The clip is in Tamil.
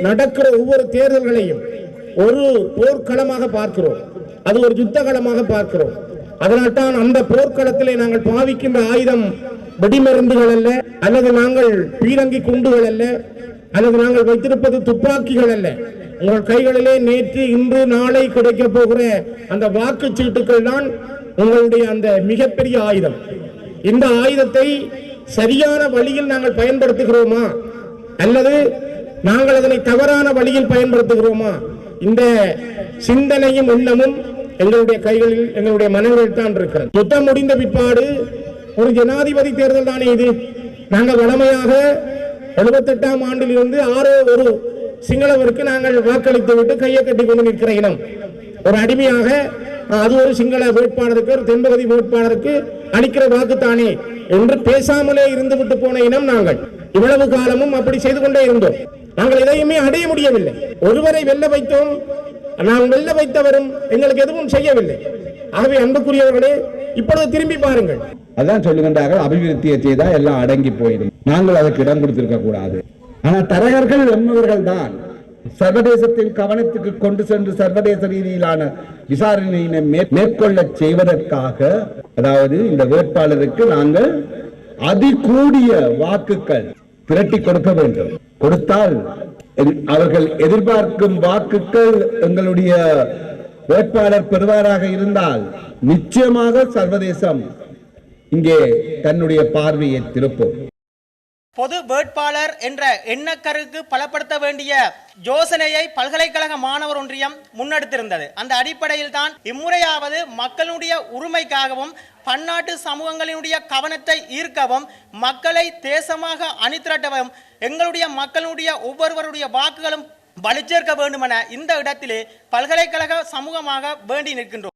நடக்கிற ஒவ்வொரு தேர்தல்களையும் ஒரு போர்க்களமாக பார்க்கிறோம். அது ஒரு யுத்த களமாக பார்க்கிறோம். அதனால்தான் அந்த போர்க்களத்திலே நாங்கள் பாவிக்கின்ற ஆயுதம் வெடிமருந்துகள் அல்ல அல்லது நாங்கள் பீரங்கி குண்டுகள் அல்ல அல்லது நாங்கள் வைத்திருப்பது துப்பாக்கிகள் அல்ல. உங்கள் கைகளிலே நேற்று இன்று நாளை கிடைக்க போகிற அந்த வாக்குச் சீட்டுக்கள் தான் உங்களுடைய அந்த மிகப்பெரிய ஆயுதம். இந்த ஆயுதத்தை சரியான வழியில் நாங்கள் பயன்படுத்துகிறோமா? அல்லது நாங்கள் அதனை தவறான வழியில் பயன்படுத்துகிறோமா? இந்த சிந்தனையும் உள்ளமும் எங்களுடைய கைகளில் எங்களுடைய மனங்களில் தான் இருக்கிறது. யுத்தம் முடிந்த பிற்பாடு ஒரு ஜனாதிபதி தேர்தல் தானே இது? நாங்கள் வளமையாக எழுபத்தெட்டாம் ஆண்டிலிருந்து ஆறோ ஒரு சிங்களவருக்கு நாங்கள் வாக்களித்து விட்டு கையை கட்டி கொண்டு நிற்கிற இனம். ஒரு அடிமையாக அது ஒரு சிங்கள வேட்பாளருக்கு ஒரு தென்பகுதி வேட்பாளருக்கு அளிக்கிற வாக்குத்தானே என்று பேசாமலே இருந்து விட்டு போன இனம் நாங்கள். இவ்வளவு காலமும் அப்படி செய்து கொண்டே இருந்தோம். நாங்கள் எதையுமே அடைய முடியவில்லை. ஒருவரை வெல்ல வைத்தோம். நாம் வெல்ல வைத்தவரும் எங்களுக்கு எதுவும் செய்யவில்லை. ஆகவே அன்புக்குரியவர்களே இப்பொழுது திரும்பி பாருங்கள். அதான் சொல்லுகின்றார்கள் அபிவிருத்தியை செய்தா எல்லாம் அடங்கி போயிடும். நாங்கள் அதற்கு இடம் கொடுத்திருக்க கூடாது. ஆனா தரகர்கள் எம்மவர்கள் தான் சர்வதேசத்தின் கவனத்துக்கு கொண்டு சென்று சர்வதேச ரீதியிலான விசாரணையினை மே- மேற்கொள்ளச் செய்வதற்காக அதாவது இந்த வேட்பாளருக்கு நாங்கள் அதிகூடிய வாக்குகள் திரட்டி கொடுக்க வேண்டும். கொடுத்தால் அவர்கள் எதிர்பார்க்கும் வாக்குகள் எங்களுடைய வேட்பாளர் பெறுவாராக இருந்தால் நிச்சயமாக சர்வதேசம் இங்கே தன்னுடைய பார்வையை திருப்பும். பொது வேட்பாளர் என்ற எண்ணக்கருக்கு பலப்படுத்த வேண்டிய யோசனையை பல்கலைக்கழக மாணவர் ஒன்றியம் முன்னெடுத்திருந்தது. அந்த அடிப்படையில் தான் இம்முறையாவது மக்களுடைய உரிமைக்காகவும் பன்னாட்டு சமூகங்களினுடைய கவனத்தை ஈர்க்கவும் மக்களை தேசமாக அணிதிரட்டவும் எங்களுடைய மக்களுடைய ஒவ்வொருவருடைய வாக்குகளும் வலுச்சேர்க்க வேண்டுமென இந்த இடத்திலே பல்கலைக்கழக சமூகமாக வேண்டி நிற்கின்றோம்.